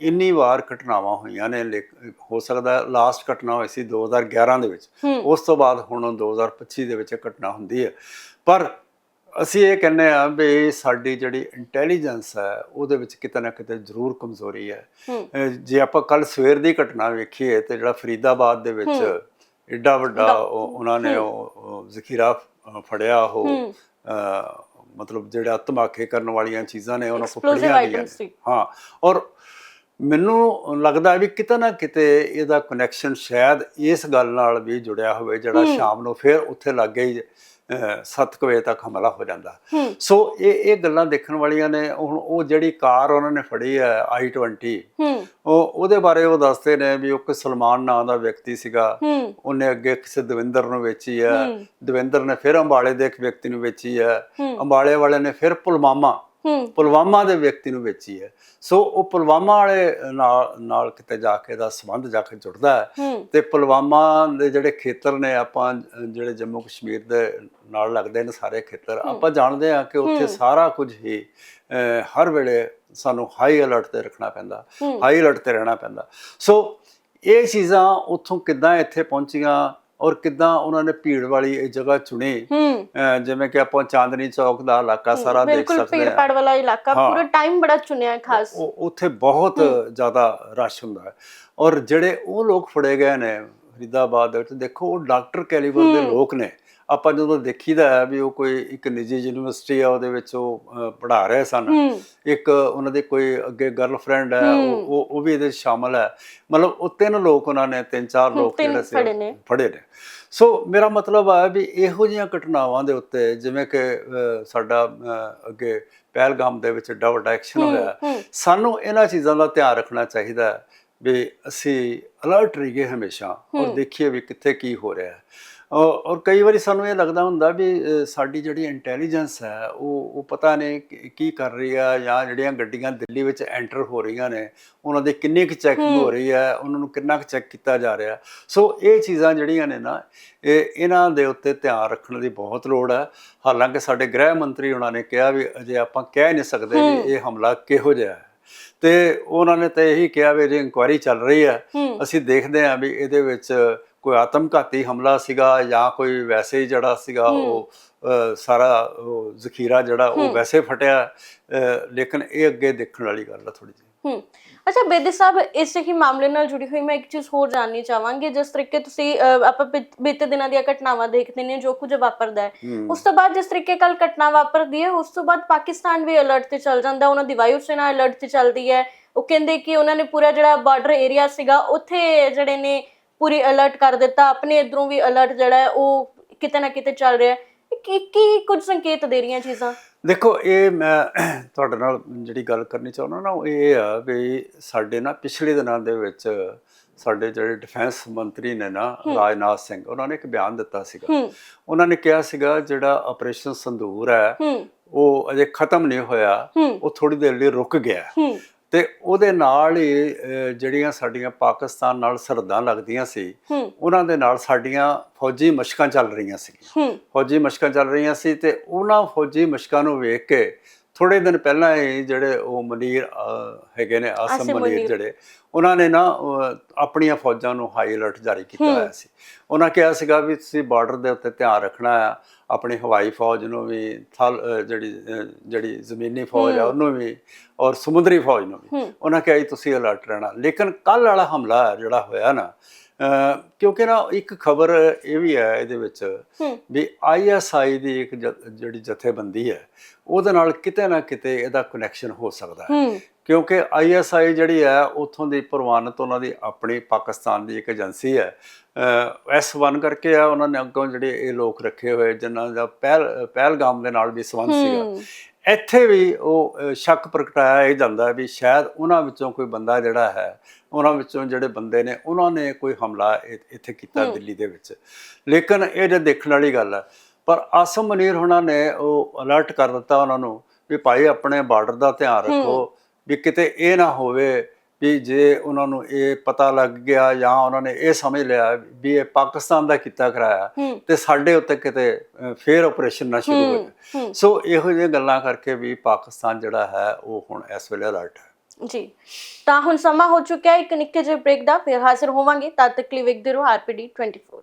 ਇੰਨੀ ਵਾਰ ਘਟਨਾਵਾਂ ਹੋਈਆਂ ਨੇ ਲੇਕ- ਹੋ ਸਕਦਾ ਲਾਸਟ ਘਟਨਾ ਹੋਈ ਸੀ 2011 ਦੇ ਵਿੱਚ। ਉਸ ਤੋਂ ਬਾਅਦ ਹੁਣ 2025 ਦੇ ਵਿੱਚ ਘਟਨਾ ਹੁੰਦੀ ਹੈ। ਪਰ ਅਸੀਂ ਇਹ ਕਹਿੰਦੇ ਆ ਵੀ ਸਾਡੀ ਜਿਹੜੀ ਇੰਟੈਲੀਜੈਂਸ ਹੈ ਉਹਦੇ ਵਿੱਚ ਕਿਤੇ ਨਾ ਕਿਤੇ ਜ਼ਰੂਰ ਕਮਜ਼ੋਰੀ ਹੈ। ਜੇ ਆਪਾਂ ਕੱਲ ਸਵੇਰ ਦੀ ਘਟਨਾ ਵੇਖੀਏ ਤੇ ਜਿਹੜਾ ਫਰੀਦਾਬਾਦ ਦੇ ਵਿੱਚ ਏਡਾ ਵੱਡਾ ਉਹ- ਉਹਨਾਂ ਨੇ ਉਹ ਜ਼ਖੀਰਾ ਫੜਿਆ ਉਹ ਮਤਲਬ ਜਿਹੜਾ ਧਮਾਕੇ ਕਰਨ ਵਾਲੀਆਂ ਚੀਜ਼ਾਂ ਨੇ ਉਹਨਾਂ ਕੋਲ ਫੜੀਆਂ ਗਈਆਂ ਹਾਂ ਔਰ ਮੈਨੂੰ ਲੱਗਦਾ ਹੈ ਵੀ ਕਿਤੇ ਨਾ ਕਿਤੇ ਇਹਦਾ ਕਨੈਕਸ਼ਨ ਸ਼ਾਇਦ ਇਸ ਗੱਲ ਨਾਲ ਵੀ ਜੁੜਿਆ ਹੋਵੇ ਜਿਹੜਾ ਸ਼ਾਮ ਨੂੰ ਫਿਰ ਉੱਥੇ ਲੱਗੇ 7 ਵਜੇ ਤੱਕ ਹਮਲਾ ਹੋ ਜਾਂਦਾ। ਸੋ ਇਹ ਇਹ ਗੱਲਾਂ ਦੇਖਣ ਵਾਲੀਆਂ ਨੇ ਹੁਣ ਉਹ ਜਿਹੜੀ ਕਾਰ ਉਹਨਾਂ ਨੇ ਫੜੀ ਹੈ i20 ਹੂੰ। ਉਹ ਉਹਦੇ ਬਾਰੇ ਉਹ ਦੱਸਦੇ ਨੇ ਵੀ ਉਹ ਕੋਈ ਸਲਮਾਨ ਨਾਂ ਦਾ ਵਿਅਕਤੀ ਸੀਗਾ। ਉਹਨੇ ਅੱਗੇ ਕਿਸੇ ਦਵਿੰਦਰ ਨੂੰ ਵੇਚੀ ਹੈ। ਦਵਿੰਦਰ ਨੇ ਫਿਰ ਅੰਬਾਲੇ ਦੇ ਇੱਕ ਵਿਅਕਤੀ ਨੂੰ ਵੇਚੀ ਹੈ। ਅੰਬਾਲੇ ਵਾਲੇ ਨੇ ਫਿਰ ਪੁਲਵਾਮਾ ਹੂੰ ਪੁਲਵਾਮਾ ਦੇ ਵਿਅਕਤੀ ਨੂੰ ਵੇਚੀ ਹੈ। ਸੋ ਉਹ ਪੁਲਵਾਮਾ ਵਾਲੇ ਨਾਲ ਨਾਲ ਕਿਤੇ ਜਾ ਕੇ ਦਾ ਸੰਬੰਧ ਜਾ ਕੇ ਜੁੜਦਾ ਹੈ। ਤੇ ਪੁਲਵਾਮਾ ਦੇ ਜਿਹੜੇ ਖੇਤਰ ਨੇ ਆਪਾਂ ਜਿਹੜੇ ਜੰਮੂ ਕਸ਼ਮੀਰ ਦੇ ਨਾਲ ਲੱਗਦੇ ਨੇ ਸਾਰੇ ਖੇਤਰ ਆਪਾਂ ਜਾਣਦੇ ਹਾਂ ਕਿ ਉੱਥੇ ਸਾਰਾ ਕੁਝ ਹੀ ਹਰ ਵੇਲੇ ਸਾਨੂੰ ਹਾਈ ਅਲਰਟ ਤੇ ਰੱਖਣਾ ਪੈਂਦਾ। ਹਾਈ ਅਲਰਟ ਤੇ ਰਹਿਣਾ ਪੈਂਦਾ। ਸੋ ਇਹ ਚੀਜ਼ਾਂ ਉੱਥੋਂ ਕਿੱਦਾਂ ਇੱਥੇ ਪਹੁੰਚੀਆਂ ਔਰ ਕਿੱਦਾਂ ਉਹਨਾਂ ਨੇ ਭੀੜ ਵਾਲੀ ਇਹ ਜਗ੍ਹਾ ਚੁਣੀ। ਜਿਵੇਂ ਕਿ ਆਪਾਂ ਚਾਂਦਨੀ ਚੌਕ ਦਾ ਇਲਾਕਾ ਸਾਰਾ ਦੇਖ ਬਿਲਕੁਲ ਸਕਦੇ ਹਾਂ। ਭਾੜ ਵਾਲਾ ਇਲਾਕਾ। ਪੂਰਾ ਟਾਈਮ ਬੜਾ ਚੁਣਿਆ ਹੈ ਖਾਸ। ਉੱਥੇ ਬਹੁਤ ਜ਼ਿਆਦਾ ਰਸ਼ ਹੁੰਦਾ ਹੈ। ਔਰ ਜਿਹੜੇ ਉਹ ਲੋਕ ਫੜੇ ਗਏ ਨੇ ਫਰੀਦਾਬਾਦ ਦੇ ਵਿੱਚ ਦੇਖੋ ਉਹ ਡਾਕਟਰ ਕੈਲੀਬਰ ਦੇ ਲੋਕ ਨੇ। ਆਪਾਂ ਜਦੋਂ ਦੇਖੀਦਾ ਹੈ ਵੀ ਉਹ ਕੋਈ ਇੱਕ ਨਿੱਜੀ ਯੂਨੀਵਰਸਿਟੀ ਆ ਉਹਦੇ ਵਿੱਚ ਉਹ ਪੜ੍ਹਾ ਰਹੇ ਸਨ। ਇੱਕ ਉਹਨਾਂ ਦੇ ਕੋਈ ਅੱਗੇ ਗਰਲਫ੍ਰੈਂਡ ਹੈ ਉਹ ਉਹ- ਵੀ ਇਹਦੇ ਸ਼ਾਮਲ ਹੈ। ਮਤਲਬ ਉਹ ਤਿੰਨ ਲੋਕ ਉਹਨਾਂ ਨੇ ਤਿੰਨ ਚਾਰ ਲੋਕ ਜਿਹੜੇ ਸੀ ਫੜੇ ਨੇ। ਸੋ ਮੇਰਾ ਮਤਲਬ ਆ ਵੀ ਇਹੋ ਜਿਹੀਆਂ ਘਟਨਾਵਾਂ ਦੇ ਉੱਤੇ ਜਿਵੇਂ ਕਿ ਸਾਡਾ ਅੱਗੇ ਪਹਿਲਗਾਮ ਦੇ ਵਿੱਚ ਡਬਲ ਐਕਸ਼ਨ ਹੋਇਆ। ਸਾਨੂੰ ਇਹਨਾਂ ਚੀਜ਼ਾਂ ਦਾ ਧਿਆਨ ਰੱਖਣਾ ਚਾਹੀਦਾ ਵੀ ਅਸੀਂ ਅਲਰਟ ਰਹੀਏ ਹਮੇਸ਼ਾ ਔਰ ਦੇਖੀਏ ਵੀ ਕਿੱਥੇ ਕੀ ਹੋ ਰਿਹਾ ਹੈ। ਔਰ ਕਈ ਵਾਰੀ ਸਾਨੂੰ ਇਹ ਲੱਗਦਾ ਹੁੰਦਾ ਵੀ ਸਾਡੀ ਜਿਹੜੀ ਇੰਟੈਲੀਜੈਂਸ ਹੈ ਉਹ ਉਹ ਪਤਾ ਨਹੀਂ ਕੀ- ਕਰ ਰਹੀ ਆ ਜਾਂ ਜਿਹੜੀਆਂ ਗੱਡੀਆਂ ਦਿੱਲੀ ਵਿੱਚ ਐਂਟਰ ਹੋ ਰਹੀਆਂ ਨੇ ਉਹਨਾਂ ਦੇ ਕਿੰਨੀ ਕੁ ਚੈਕਿੰਗ ਹੋ। ਰਹੀ ਹੈ ਉਹਨਾਂ ਨੂੰ ਕਿੰਨਾ ਕੁ ਚੈੱਕ ਕੀਤਾ ਜਾ ਰਿਹਾ। ਸੋ ਇਹ ਚੀਜ਼ਾਂ ਜਿਹੜੀਆਂ ਨੇ ਨਾ ਇਹ ਇਹਨਾਂ ਦੇ ਉੱਤੇ ਧਿਆਨ ਰੱਖਣ ਦੀ ਬਹੁਤ ਲੋੜ ਹੈ। ਹਾਲਾਂਕਿ ਸਾਡੇ ਗ੍ਰਹਿ ਮੰਤਰੀ ਉਹਨਾਂ ਨੇ ਕਿਹਾ ਵੀ ਅਜੇ ਆਪਾਂ ਕਹਿ ਨਹੀਂ ਸਕਦੇ ਵੀ ਇਹ ਹਮਲਾ ਕਿਹੋ ਜਿਹਾ ਹੈ। ਤੇ ਉਹਨਾਂ ਨੇ ਤਾਂ ਇਹੀ ਕਿਹਾ ਵੀ ਜੇ ਇਨਕੁਆਇਰੀ ਚੱਲ ਰਹੀ ਹੂੰ। ਅਸੀਂ ਦੇਖਦੇ ਹਾਂ ਵੀ ਇਹਦੇ ਵਿੱਚ ਕੋਈ ਆਤਮਘਾਤੀ ਹਮਲਾ ਸੀਗਾ ਜਾਂ ਕੋਈ ਵੈਸੇ ਹੀ ਜਿਹੜਾ ਸੀਗਾ ਉਹ ਸਾਰਾ ਜ਼ਖੀਰਾ ਜਿਹੜਾ ਉਹ ਵੈਸੇ ਫਟਿਆ ਲੇਕਿਨ ਇਹ ਅੱਗੇ ਦੇਖਣ ਵਾਲੀ ਗੱਲ ਹੈ ਥੋੜੀ ਜਿਹੀ। ਹੂੰ। ਅੱਛਾ ਬੇਦੀ ਸਾਹਿਬ ਇਸ ਹੀ ਮਾਮਲੇ ਨਾਲ ਜੁੜੀ ਹੋਈ ਮੈਂ ਇੱਕ ਚੀਜ਼ ਹੋਰ ਜਾਣਨੀ ਚਾਹਾਂਗੀ ਜਿਸ ਤਰੀਕੇ ਤੁਸੀਂ ਆਪਾਂ ਬੀਤ- ਬੀਤੇ ਦਿਨਾਂ ਦੀਆਂ ਘਟਨਾਵਾਂ ਦੇਖਦੇ ਨੇ ਜੋ ਕੁਝ ਵਾਪਰਦਾ ਹੈ। ਉਸ ਤੋਂ ਬਾਅਦ ਜਿਸ ਤਰੀਕੇ ਕੱਲ ਘਟਨਾ ਵਾਪਰਦੀ ਹੈ ਉਸ ਤੋਂ ਬਾਅਦ ਪਾਕਿਸਤਾਨ ਵੀ ਅਲਰਟ ਤੇ ਚੱਲ ਜਾਂਦਾ ਉਹਨਾਂ ਦੀ ਵਾਯੂ ਸੈਨਾ ਅਲਰਟ ਤੇ ਚੱਲਦੀ ਹੈ। ਉਹ ਕਹਿੰਦੇ ਕਿ ਉਹਨਾਂ ਨੇ ਪੂਰਾ ਜਿਹੜਾ ਬਾਰਡਰ ਏਰੀਆ ਸੀਗਾ ਉੱਥੇ ਜਿਹੜੇ ਨੇ ਪੂਰੀ ਅਲਰਟ ਕਰ ਦਿੱਤਾ। ਆਪਣੇ ਇਧਰੋਂ ਵੀ ਅਲਰਟ ਜਿਹੜਾ ਹੈ ਉਹ ਕਿਤੇ ਨਾ ਕਿਤੇ ਚੱਲ ਰਿਹਾ ਹੈ। ਕੀ ਕੀ ਕੁਝ ਸੰਕੇਤ ਦੇ ਰਹੀਆਂ ਚੀਜ਼ਾਂ? ਦੇਖੋ ਇਹ ਮੈਂ ਤੁਹਾਡੇ ਨਾਲ ਜਿਹੜੀ ਗੱਲ ਕਰਨੀ ਚਾਹੁੰਦਾ ਨਾ ਉਹ ਇਹ ਆ ਵੀ ਸਾਡੇ ਨਾ ਪਿਛਲੇ ਦਿਨਾਂ ਦੇ ਵਿੱਚ ਸਾਡੇ ਜਿਹੜੇ ਡਿਫੈਂਸ ਮੰਤਰੀ ਨੇ ਨਾ ਰਾਜਨਾਥ ਸਿੰਘ ਉਹਨਾਂ ਨੇ ਇੱਕ ਬਿਆਨ ਦਿੱਤਾ ਸੀਗਾ। ਉਹਨਾਂ ਨੇ ਕਿਹਾ ਸੀਗਾ ਜਿਹੜਾ ਆਪਰੇਸ਼ਨ ਸੰਦੂਰ ਹੈ ਉਹ ਅਜੇ ਖਤਮ ਨਹੀਂ ਹੋਇਆ ਉਹ ਥੋੜੀ ਦੇਰ ਲਈ ਰੁਕ ਗਿਆ। ਤੇ ਉਹਦੇ ਨਾਲ ਹੀ ਜਿਹੜੀਆਂ ਸਾਡੀਆਂ ਪਾਕਿਸਤਾਨ ਨਾਲ ਸਰਹੱਦਾਂ ਲੱਗਦੀਆਂ ਸੀ ਉਹਨਾਂ ਦੇ ਨਾਲ ਸਾਡੀਆਂ ਫੌਜੀ ਮਸ਼ਕਾਂ ਚੱਲ ਰਹੀਆਂ ਸੀ। ਫੌਜੀ ਮਸ਼ਕਾਂ ਚੱਲ ਰਹੀਆਂ ਸੀ ਤੇ ਉਹਨਾਂ ਫੌਜੀ ਮਸ਼ਕਾਂ ਨੂੰ ਵੇਖ ਕੇ ਥੋੜੇ ਦਿਨ ਪਹਿਲਾਂ ਹੀ ਜਿਹੜੇ ਉਹ ਮਨੀਰ ਹੈਗੇ ਨੇ ਆਸਮ ਮਨੀਰ। ਜਿਹੜੇ ਉਹਨਾਂ ਨੇ ਨਾ ਆਪਣੀਆਂ ਫੌਜਾਂ ਨੂੰ ਹਾਈ ਅਲਰਟ ਜਾਰੀ ਕੀਤਾ ਹੋਇਆ ਸੀ। ਉਹਨਾਂ ਕਿਹਾ ਸੀਗਾ ਵੀ ਤੁਸੀਂ ਬਾਰਡਰ ਦੇ ਉੱਤੇ ਧਿਆਨ ਰੱਖਣਾ ਆ ਆਪਣੀ ਹਵਾਈ ਫੌਜ ਨੂੰ ਵੀ ਥਲ ਜਿਹੜੀ ਜਿਹੜੀ ਜ਼ਮੀਨੀ ਫੌਜ ਆ ਉਹਨੂੰ ਵੀ ਔਰ ਸਮੁੰਦਰੀ ਫੌਜ ਨੂੰ ਵੀ। ਉਹਨਾਂ ਕਿਹਾ ਜੀ ਤੁਸੀਂ ਅਲਰਟ ਰਹਿਣਾ। ਲੇਕਿਨ ਕੱਲ ਵਾਲਾ ਹਮਲਾ ਜਿਹੜਾ ਹੋਇਆ ਨਾ ਕਿਉਂਕਿ ਨਾ ਇੱਕ ਖਬਰ ਇਹ ਵੀ ਹੈ ਇਹਦੇ ਵਿੱਚ ਵੀ ਆਈਐਸਆਈ ਦੀ ਇੱਕ ਜਿਹੜੀ ਜਥੇਬੰਦੀ ਹੈ ਉਹਦੇ ਨਾਲ ਕਿਤੇ ਨਾ ਕਿਤੇ ਇਹਦਾ ਕਨੈਕਸ਼ਨ ਹੋ ਸਕਦਾ ਹੈ। ਕਿਉਂਕਿ ਆਈਐਸਆਈ ਜਿਹੜੀ ਹੈ ਉਥੋਂ ਦੀ ਪ੍ਰਵਾਨਿਤ ਉਹਨਾਂ ਦੀ ਆਪਣੀ ਪਾਕਿਸਤਾਨ ਦੀ ਇੱਕ ਏਜੰਸੀ ਹੈ। ਐਸ1 ਕਰਕੇ ਆ ਉਹਨਾਂ ਨੇ ਅੱਗੋਂ ਜਿਹੜੇ ਇਹ ਲੋਕ ਰੱਖੇ ਹੋਏ ਜਿਨ੍ਹਾਂ ਦਾ ਪਹਿਲ ਪਹਿਲਗਾਮ ਦੇ ਨਾਲ ਵੀ ਸੰਬੰਧ ਸੀਗਾ। ਇੱਥੇ ਵੀ ਉਹ ਸ਼ੱਕ ਪ੍ਰਗਟਾਇਆ ਇਹ ਜਾਂਦਾ ਵੀ ਸ਼ਾਇਦ ਉਹਨਾਂ ਵਿੱਚੋਂ ਕੋਈ ਬੰਦਾ ਜਿਹੜਾ ਹੈ ਉਹਨਾਂ ਵਿੱਚੋਂ ਜਿਹੜੇ ਬੰਦੇ ਨੇ ਉਹਨਾਂ ਨੇ ਕੋਈ ਹਮਲਾ ਇੱਥੇ ਕੀਤਾ ਦਿੱਲੀ ਦੇ ਵਿੱਚ। ਲੇਕਿਨ ਇਹ ਜੇ ਦੇਖਣ ਵਾਲੀ ਗੱਲ ਹੈ ਪਰ ਆਸਮ ਮਨੀਰ ਹੁਣਾਂ ਨੇ ਉਹ ਅਲਰਟ ਕਰ ਦਿੱਤਾ ਉਹਨਾਂ ਨੂੰ ਵੀ ਭਾਈ ਆਪਣੇ ਬਾਰਡਰ ਦਾ ਧਿਆਨ ਰੱਖੋ ਵੀ ਕਿਤੇ ਇਹ ਨਾ ਹੋਵੇ ਵੀ ਜੇ ਉਹਨਾਂ ਨੂੰ ਇਹ ਪਤਾ ਲੱਗ ਗਿਆ ਜਾਂ ਉਹਨਾਂ ਨੇ ਇਹ ਸਮਝ ਲਿਆ ਵੀ ਇਹ ਪਾਕਿਸਤਾਨ ਦਾ ਕੀਤਾ ਕਰਾਇਆ ਤੇ ਸਾਡੇ ਉੱਤੇ ਕਿਤੇ ਫੇਰ ਆਪਰੇਸ਼ਨ ਨਾ ਸ਼ੁਰੂ ਹੋ ਜਾਏ ਹੂੰ। ਸੋ ਇਹੋ ਜਿਹੀਆਂ ਗੱਲਾਂ ਕਰਕੇ ਵੀ ਪਾਕਿਸਤਾਨ ਜਿਹੜਾ ਹੈ ਉਹ ਹੁਣ ਇਸ ਵੇਲੇ ਅਲਰਟ ਹੈ। ਜੀ। ਤਾਂ ਹੁਣ ਸਮਾਂ ਹੋ ਚੁੱਕਿਆ ਹੈ ਇੱਕ ਨਿੱਕੇ ਜਿਹੇ ਬ੍ਰੇਕ ਦਾ ਫਿਰ ਹਾਜ਼ਰ ਹੋਵਾਂਗੇ। ਤਦ ਤੱਕ ਲਈ ਵੇਖਦੇ ਰਹੋ ਆਰਪੀਡੀ 24